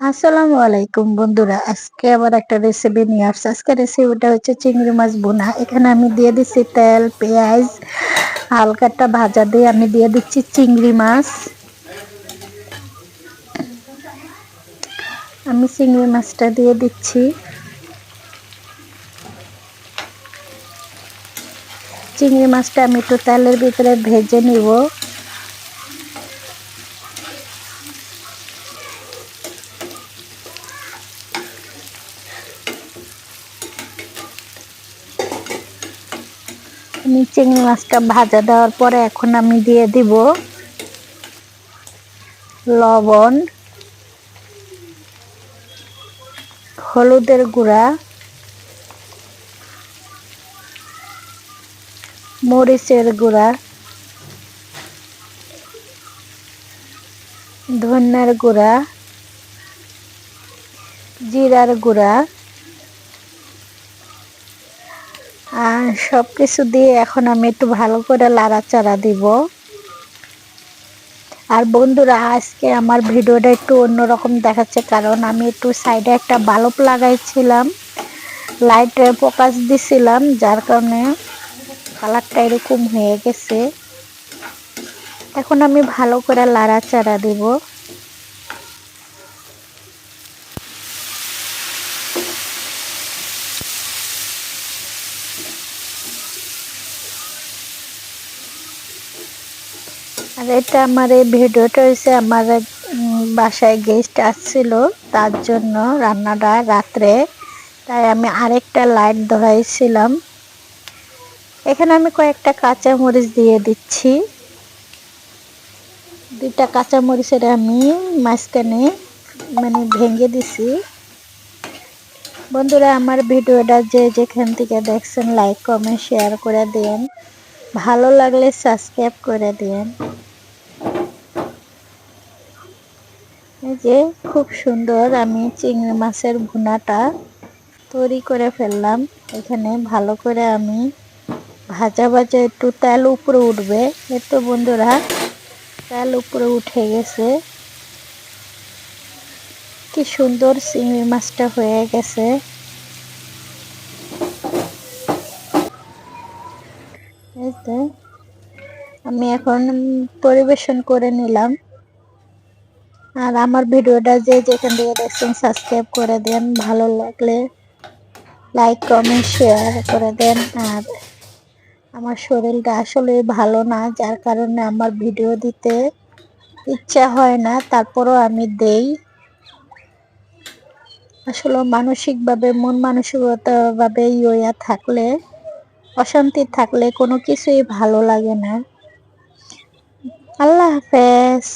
আসসালামু আলাইকুম বন্ধুরা, আজকে আবার একটা রেসিপি নিয়ে আসছি। আজকে রেসিপিটা হচ্ছে চিংড়ি মাছ বোনা এখানে আমি দিয়ে দিচ্ছি তেল, পেঁয়াজ, হালকাটা ভাজা দিয়ে আমি দিয়ে দিচ্ছি চিংড়ি মাছ। আমি চিংড়ি মাছটা দিয়ে দিচ্ছি। চিংড়ি মাছটা আমি একটু তেলের ভিতরে ভেজে নিব। আমি চিংড়ি মাছটা ভাজা দেওয়ার পরে এখন আমি দিয়ে দিব লবণ, হলুদের গুঁড়া, মরিচের গুঁড়া, ধন্যার গুঁড়া, জিরার গুঁড়া আর সব কিছু দিয়ে এখন আমি একটু ভালো করে লাড়াচাড়া দিব। আর বন্ধুরা, আজকে আমার ভিডিওটা একটু অন্যরকম দেখাচ্ছে, কারণ আমি একটু সাইডে একটা বাল্ব লাগাইছিলাম লাইটে ফোকাস দিছিলাম, যার কারণে কালারটা এরকম হয়ে গেছে। এখন আমি ভালো করে লাড়াচাড়া দিব। আর এটা আমার এই ভিডিওটা হয়েছে আমার বাসায় গেস্ট আসছিল, তার জন্য রান্নাটা রাত্রে। তাই আমি আরেকটা লাইট ধরাইছিলাম। এখানে আমি কয়েকটা কাঁচা মরিচ দিয়ে দিচ্ছি। দুইটা কাঁচা মরিচের আমি মাঝখানে মানে ভেঙে দিছি। বন্ধুরা, আমার ভিডিওটা যে যেখান থেকে দেখছেন লাইক কমেন্ট শেয়ার করে দেন। ভালো লাগলে সাবস্ক্রাইব করে দেন। এই যে খুব সুন্দর আমি চিংড়ি মাছের ভুনাটা তৈরি করে ফেললাম। এখানে ভালো করে আমি ভাজা ভাজা একটু তেল উপরে উঠবে। একটু বন্ধুরা, তেল উপরে উঠে গেছে। কি সুন্দর চিংড়ি মাছটা হয়ে গেছে। আমি এখন পরিবেশন করে নিলাম। আর আমার ভিডিওটা যে যেখান থেকে দেখছেন সাবস্ক্রাইব করে দেন, ভালো লাগলে লাইক কমেন্ট শেয়ার করে দেন। আর আমার শরীরটা আসলে ভালো না, যার কারণে আমার ভিডিও দিতে ইচ্ছা হয় না, তারপরও আমি দেই। আসলে মানসিকভাবে, মন মানসিকতাভাবে ইয়া থাকলে, অশান্তি থাকলে কোনো কিছুই ভালো লাগে না। আল্লাহ হাফেজ।